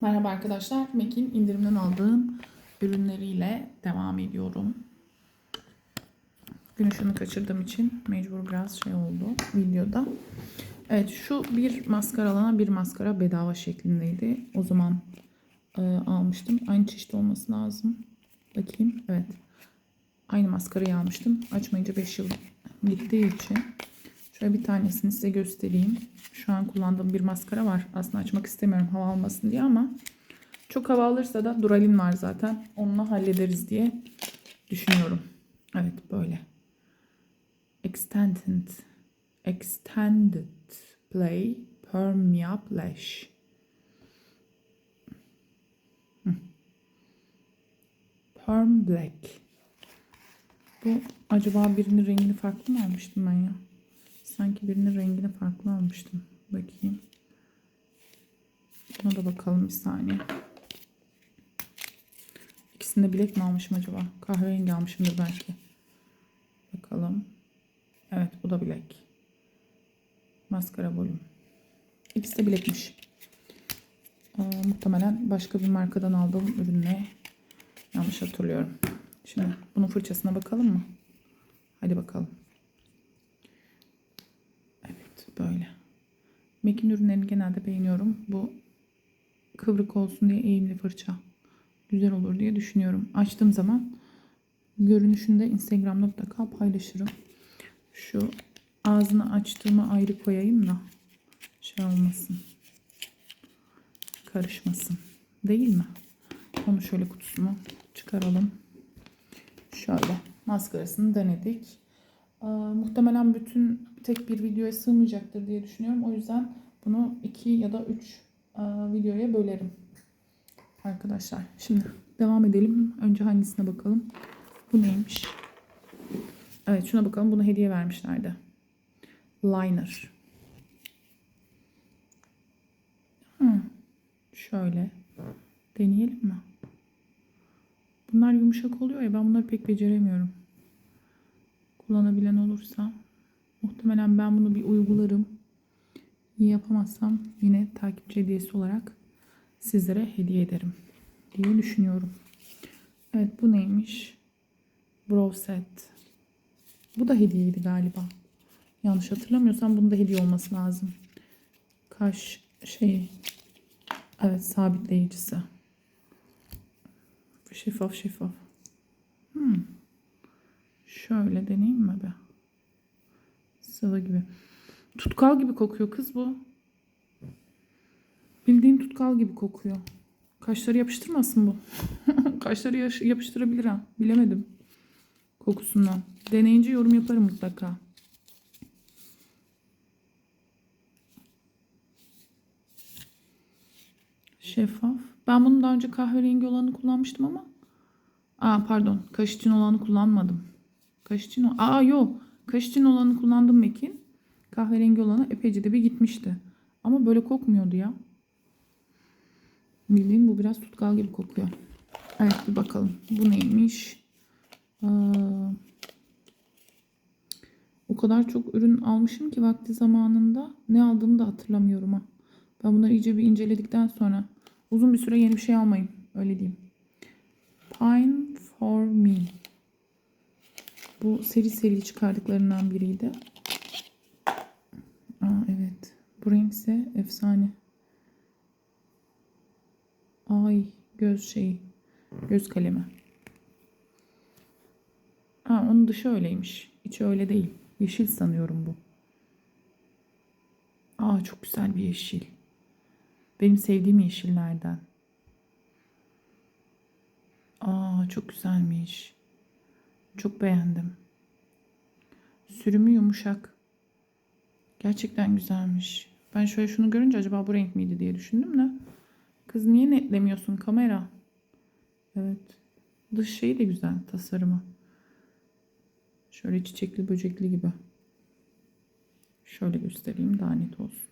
Merhaba arkadaşlar. Mac'in indirimden aldığım ürünleriyle devam ediyorum. Gün ışığını kaçırdığım için mecbur biraz şey oldu videoda. Evet şu bir maskara alana bir maskara bedava şeklindeydi. O zaman e, almıştım. Aynı çeşit olması lazım. Bakayım. Evet. Aynı maskarayı almıştım. Açmayınca 5 yıl gittiği için. Şöyle bir tanesini size göstereyim. Şu an kullandığım bir maskara var. Aslında açmak istemiyorum hava almasın diye ama çok hava alırsa da Duralin var zaten. Onunla hallederiz diye düşünüyorum. Evet böyle. Extended Extended Play Permeable Lash. Perm Black. Bu acaba birinin rengini farklı mı almıştım ben ya? Sanki birinin rengini farklı almıştım. Bakayım. Buna da bakalım bir saniye. İkisini de bilek mi almışım acaba? Kahverengi almışımdır belki. Bakalım. Evet bu da bilek. Maskara volüm. İkisi de bilekmiş. Ee, muhtemelen başka bir markadan aldığım ürünle yanlış hatırlıyorum. Şimdi bunun fırçasına bakalım mı? Hadi bakalım. Evet böyle. Mac'in ürünlerini genelde beğeniyorum. Bu kıvrık olsun diye eğimli fırça. Güzel olur diye düşünüyorum. Açtığım zaman görünüşünde Instagram'da mutlaka paylaşırım. Şu ağzını açtığımı ayrı koyayım da şey olmasın. Karışmasın. Değil mi? Onu şöyle kutusunu çıkaralım. Şöyle maskarasını denedik. Ee, muhtemelen bütün tek bir videoya sığmayacaktır diye düşünüyorum. O yüzden bunu iki ya da üç e, videoya bölerim. Arkadaşlar şimdi devam edelim. Önce hangisine bakalım. Bu neymiş? Evet şuna bakalım. Bunu hediye vermişlerdi. Liner. Hmm. Şöyle. Deneyelim mi? Bunlar yumuşak oluyor ya ben bunları pek beceremiyorum. Kullanabilen olursa muhtemelen ben bunu bir uygularım. İyi yapamazsam yine takipçi hediyesi olarak sizlere hediye ederim diye düşünüyorum. Evet bu neymiş? Brow set. Bu da hediyeydi galiba. Yanlış hatırlamıyorsam bunun da hediye olması lazım. Kaş şey evet sabitleyicisi. Şeffaf şeffaf. Hmm. Şöyle deneyeyim mi be? Sıvı gibi. Tutkal gibi kokuyor kız bu. Bildiğin tutkal gibi kokuyor. Kaşları yapıştırmasın bu. Kaşları yapıştırabilir ha. Bilemedim. Kokusundan. Deneyince yorum yaparım mutlaka. Şeffaf. Ben bunun daha önce kahverengi olanı kullanmıştım ama. Aa pardon. Kaş için olanı kullanmadım. Kaş için o. Aa yok. Kaş için olanı kullandım Mekin. Kahverengi olanı epeyce de bir gitmişti. Ama böyle kokmuyordu ya. Bildiğim bu biraz tutkal gibi kokuyor. Evet bir bakalım. Bu neymiş? Aa, o kadar çok ürün almışım ki vakti zamanında ne aldığımı da hatırlamıyorum ha. Ben bunları iyice bir inceledikten sonra uzun bir süre yeni bir şey almayayım. Öyle diyeyim. Pine for me. Bu seri seri çıkardıklarından biriydi. Aa, evet. Bu renkse efsane. Ay göz şeyi. Göz kalemi. Aa, onun dışı öyleymiş. İçi öyle değil. Yeşil sanıyorum bu. Aa çok güzel bir yeşil. Benim sevdiğim yeşillerden. Aa çok güzelmiş. Çok beğendim. Sürümü yumuşak. Gerçekten güzelmiş. Ben şöyle şunu görünce acaba bu renk miydi diye düşündüm de. Kız niye netlemiyorsun kamera? Evet. Dış şeyi de güzel tasarımı. Şöyle çiçekli böcekli gibi. Şöyle göstereyim daha net olsun.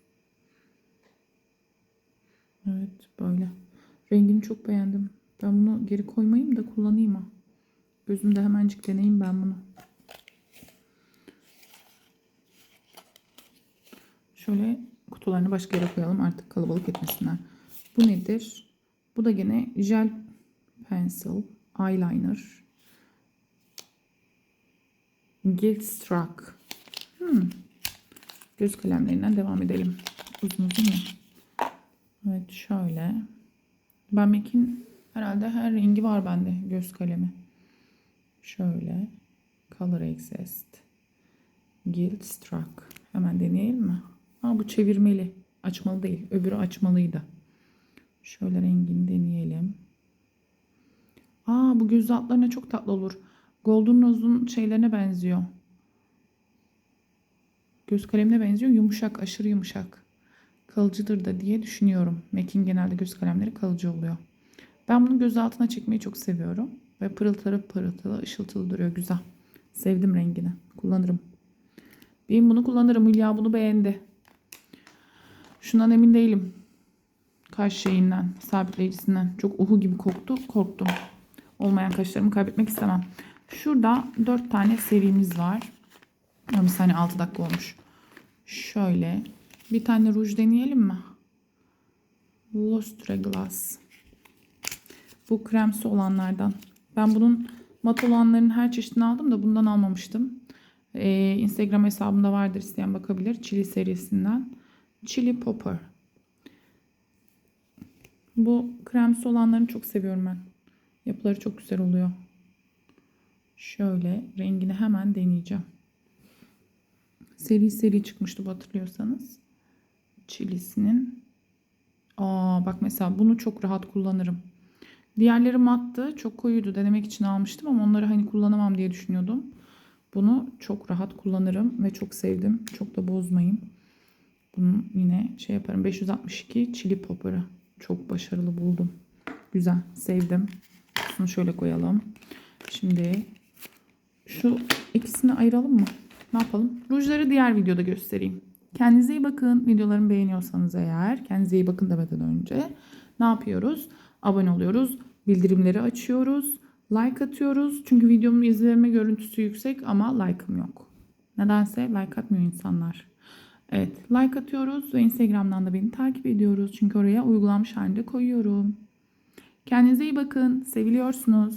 Evet böyle. Rengini çok beğendim. Ben bunu geri koymayayım da kullanayım ha. Gözümde hemencik deneyeyim ben bunu. Şöyle kutularını başka yere koyalım artık kalabalık etmesinler. Bu nedir? Bu da gene jel pencil, eyeliner. Gilt Struck. Hmm. Göz kalemlerinden devam edelim. Uzun uzun ya. Evet şöyle. Ben Mac'in herhalde her rengi var bende göz kalemi. Şöyle. Color Accessed. Gilt Struck. Hemen deneyelim mi? Aa, bu çevirmeli. Açmalı değil. Öbürü açmalıydı. Şöyle rengini deneyelim. Aa bu göz altlarına çok tatlı olur. Golden Rose'un şeylerine benziyor. Göz kalemine benziyor. Yumuşak, aşırı yumuşak. Kalıcıdır da diye düşünüyorum. MAC'in genelde göz kalemleri kalıcı oluyor. Ben bunu göz altına çekmeyi çok seviyorum. Ve pırıltılı pırıltılı, ışıltılı duruyor. Güzel. Sevdim rengini. Kullanırım. Benim bunu kullanırım. Hülya bunu beğendi. Şundan emin değilim. Kaş şeyinden, sabitleyicisinden. Çok uhu gibi koktu. Korktum. Olmayan kaşlarımı kaybetmek istemem. Şurada 4 tane serimiz var. Bir saniye 6 dakika olmuş. Şöyle. Bir tane ruj deneyelim mi? Lustre Glass. Bu kremsi olanlardan. Ben bunun mat olanların her çeşidini aldım da bundan almamıştım. Ee, Instagram hesabımda vardır isteyen bakabilir. Chili serisinden. Chili Popper. Bu kremsi olanlarını çok seviyorum ben. Yapıları çok güzel oluyor. Şöyle rengini hemen deneyeceğim. Seri seri çıkmıştı bu hatırlıyorsanız. Chilisinin. Aa bak mesela bunu çok rahat kullanırım. Diğerleri mattı. Çok koyuydu. Denemek için almıştım ama onları hani kullanamam diye düşünüyordum. Bunu çok rahat kullanırım ve çok sevdim. Çok da bozmayayım. Bunu yine şey yaparım. 562 Chili Popper'ı. Çok başarılı buldum. Güzel. Sevdim. Şunu şöyle koyalım. Şimdi şu ikisini ayıralım mı? Ne yapalım? Rujları diğer videoda göstereyim. Kendinize iyi bakın. Videolarımı beğeniyorsanız eğer. Kendinize iyi bakın demeden önce. Ne yapıyoruz? Abone oluyoruz. Bildirimleri açıyoruz. Like atıyoruz. Çünkü videomun izlenme görüntüsü yüksek ama like'ım yok. Nedense like atmıyor insanlar. Evet like atıyoruz ve Instagram'dan da beni takip ediyoruz. Çünkü oraya uygulanmış halinde koyuyorum. Kendinize iyi bakın. Seviliyorsunuz.